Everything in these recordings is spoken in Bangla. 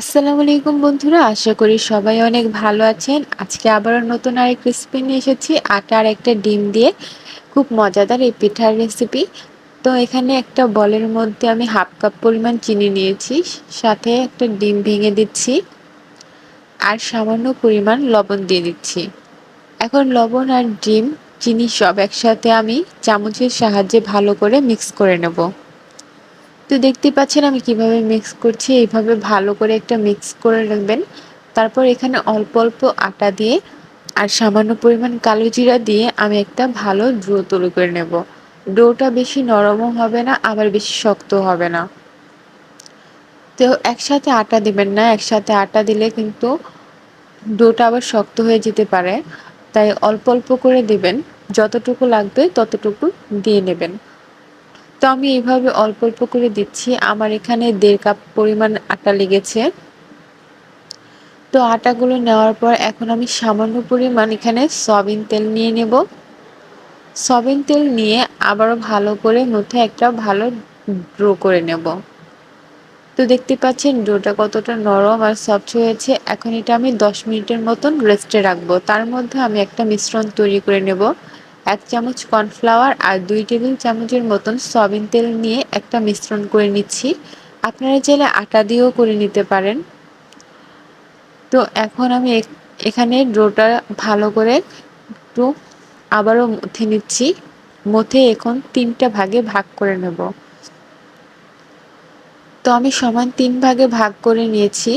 আসসালামু আলাইকুম বন্ধুরা, আশা করি সবাই অনেক ভালো আছেন। আজকে আবারও নতুন আরেক রেসিপি নিয়ে এসেছি, আটা আর একটা ডিম দিয়ে। খুব মজাদার এই পিঠার রেসিপি তো এখানে একটা বলের মধ্যে আমি হাফ কাপ পরিমাণ চিনি নিয়েছি, সাথে একটা ডিম ভেঙে দিচ্ছি। আর সামান্য পরিমাণ লবণ দিয়ে দিচ্ছি। এখন লবণ আর ডিম, চিনি সব একসাথে আমি চামচের সাহায্যে ভালো করে মিক্স করে নেব। তো দেখতে পাচ্ছেন আমি কীভাবে মিক্স করছি। এইভাবে ভালো করে একটা মিক্স করে রাখবেন তারপর এখানে অল্প অল্প আটা দিয়ে আর সামান্য পরিমাণ কালো জিরা দিয়ে আমি একটা ভালো ড্রো তৈরি করে নেব। ডোটা বেশি নরমও হবে না, আবার বেশি শক্ত হবে না। তো একসাথে আটা দিবেন না, একসাথে আটা দিলে কিন্তু ডোটা আবার শক্ত হয়ে যেতে পারে। তাই অল্প অল্প করে দিবেন। যতটুকু লাগবে ততটুকু দিয়ে নেবেন। তো আমি এইভাবে অল্প অল্প করে দিচ্ছি। আমার এখানে দেড় কাপ পরিমাণ আটা লেগেছে। তো আটাগুলো নেওয়ার পর এখন আমি সামান্য পরিমাণ এখানে সয়াবিন তেল নিয়ে নেব। সয়াবিন তেল নিয়ে আবারও ভালো করে মধ্যে একটা ভালো ড্রো করে নেব। তো দেখতে পাচ্ছেন ডোটা কতটা নরম আর সফট হয়েছে। এখন এটা আমি দশ মিনিটের মতন রেস্টে রাখব। তার মধ্যে আমি একটা মিশ্রণ তৈরি করে নেব। এক চামচ কর্নফ্লাওয়ার আর দুই টেবিল চামচের মতন সয়াবিন তেল নিয়ে একটা মিশ্রণ করে নিচ্ছি। আপনারা চাইলে আটা দিয়েও করে নিতে পারেন। তো এখন আমি এখানে ডোটা ভালো করে একটু আবারও মথে নিচ্ছি। মথে এখন তিনটা ভাগে ভাগ করে নেব। তো আমি সমান তিন ভাগে ভাগ করে নিয়েছি।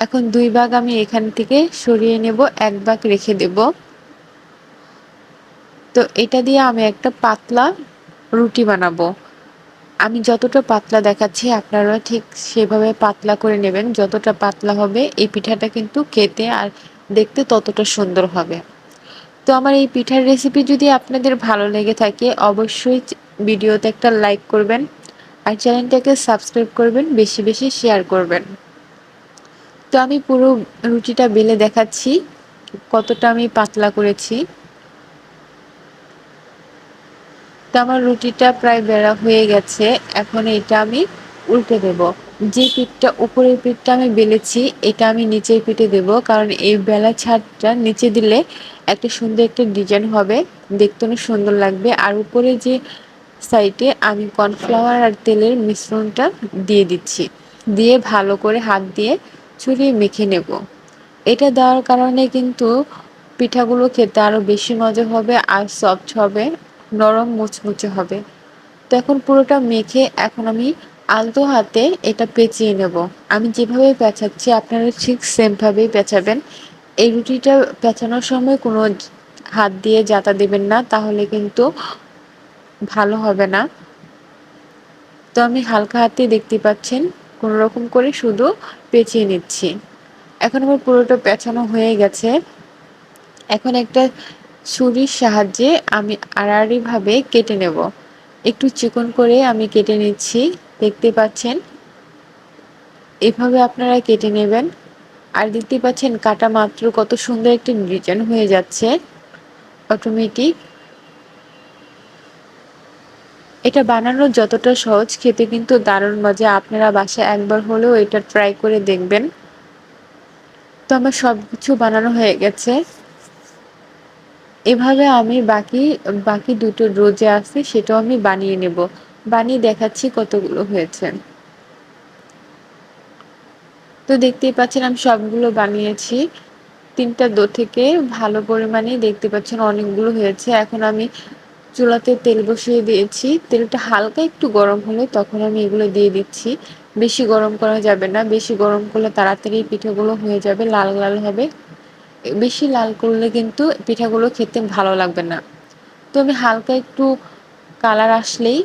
এখন দুই ভাগ আমি এখান থেকে সরিয়ে নেব, এক ভাগ রেখে দেব। তো এটা দিয়ে আমি একটা পাতলা রুটি বানাবো। আমি যতটা পাতলা দেখাচ্ছি, আপনারা ঠিক সেভাবে পাতলা করে নেবেন। যতটা পাতলা হবে, এই পিঠাটা কিন্তু খেতে আর দেখতে ততটা সুন্দর হবে। তো আমার এই পিঠার রেসিপি যদি আপনাদের ভালো লেগে থাকে, অবশ্যই ভিডিওতে একটা লাইক করবেন আর চ্যানেলটাকে সাবস্ক্রাইব করবেন, বেশি বেশি শেয়ার করবেন। তো আমি পুরো রুটিটা বেলে দেখাচ্ছি, কতটা আমি পাতলা করেছি। তো আমার রুটিটা প্রায় বেড়া হয়ে গেছে। এখন এটা আমি উল্টে দেব। যে পিঠটা উপরের পিঠটা আমি বেলেছি, এটা আমি নিচের পিঠে দেব। কারণ এই বেলা ছাদটা নিচে দিলে একটা সুন্দর একটা ডিজাইন হবে। দেখতে অনেক সুন্দর লাগবে। আর উপরে যে সাইডে আমি কর্নফ্লাওয়ার আর তেলের মিশ্রণটা দিয়ে দিচ্ছি। দিয়ে ভালো করে হাত দিয়ে ছুরিয়ে মেখে নেব। এটা দেওয়ার কারণে কিন্তু পিঠাগুলো খেতে আরও বেশি মজা হবে আর সফট হবে। নরম মুচমুচে হবে। তো এখন পুরোটা মেখে এখন আমি আলতো হাতে এটা পেঁচিয়ে নেব। আমি যেভাবে পেঁচাচ্ছি আপনারা ঠিক সেমভাবেই পেঁচাবেন। এই রুটিটা পেঁচানোর সময় কোনো হাত দিয়ে জাতা দেবেন না, তাহলে কিন্তু ভালো হবে না। তো আমি হালকা হাতে দেখতে পাচ্ছেন, কোনো রকম করে শুধু পেঁচিয়ে নিচ্ছি। এখন আমার পুরোটা পেঁচানো হয়ে গেছে। এখন একটা ছুরির সাহায্যে আমি আড়াআড়িভাবে কেটে নেব। একটু চিকন করে আমি কেটে নিচ্ছি। দেখতে পাচ্ছেন? এভাবে আপনারা কেটে নেবেন। আর দেখতে পাচ্ছেন, কাটা মাত্র কত সুন্দর একটি ডিজাইন হয়ে যাচ্ছে। অটোমেটিক। এটা বানানো যতটা সহজ, খেতে কিন্তু দারুণ মজা। আপনারা বাসায় একবার হলেও এটা ট্রাই করে দেখবেন। তো আমার সব কিছু বানানো হয়ে গেছে। এভাবে আমি বাকি বাকি দুটো রোজে আছে সেটাও আমি বানিয়ে নেব। বানিয়ে দেখাচ্ছি কতগুলো হয়েছে। তো দেখতেই পাচ্ছেন আমি সবগুলো বানিয়েছি। তিনটা দো থেকে ভালো পরিমাণে দেখতে পাচ্ছেন অনেকগুলো হয়েছে। এখন আমি চুলাতে তেল বসিয়ে দিয়েছি। তেলটা হালকা একটু গরম হলে তখন আমি এগুলো দিয়ে দিচ্ছি। বেশি গরম করা যাবে না। বেশি গরম করলে তাড়াতাড়ি পিঠেগুলো হয়ে যাবে, লাল লাল হবে। বেশি লাল করলে কিন্তু পিঠাগুলো খেতে ভালো লাগবে না। তো আমি হালকা একটু কালার আসলেই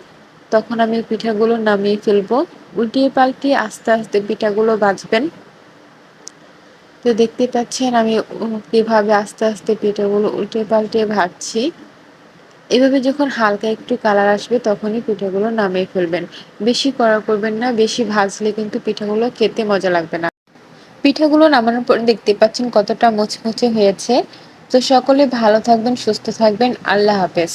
তখন আমি পিঠাগুলো নামিয়ে ফেলব। উল্টিয়ে পাল্টিয়ে আস্তে আস্তে পিঠাগুলো বাজবেন। তো দেখতে পাচ্ছেন আমি কীভাবে আস্তে আস্তে পিঠাগুলো উল্টে পাল্টে ভাজছি। এভাবে যখন হালকা একটু কালার আসবে তখনই পিঠাগুলো নামিয়ে ফেলবেন। বেশি কড়া করবেন না, বেশি ভাজলে কিন্তু পিঠাগুলো খেতে মজা লাগবে না। পিঠাগুলো নামানোর পর দেখতে পাচ্ছেন কতটা মুচমুচে হয়েছে। তো সকলে ভালো থাকবেন, সুস্থ থাকবেন। আল্লাহ হাফেজ।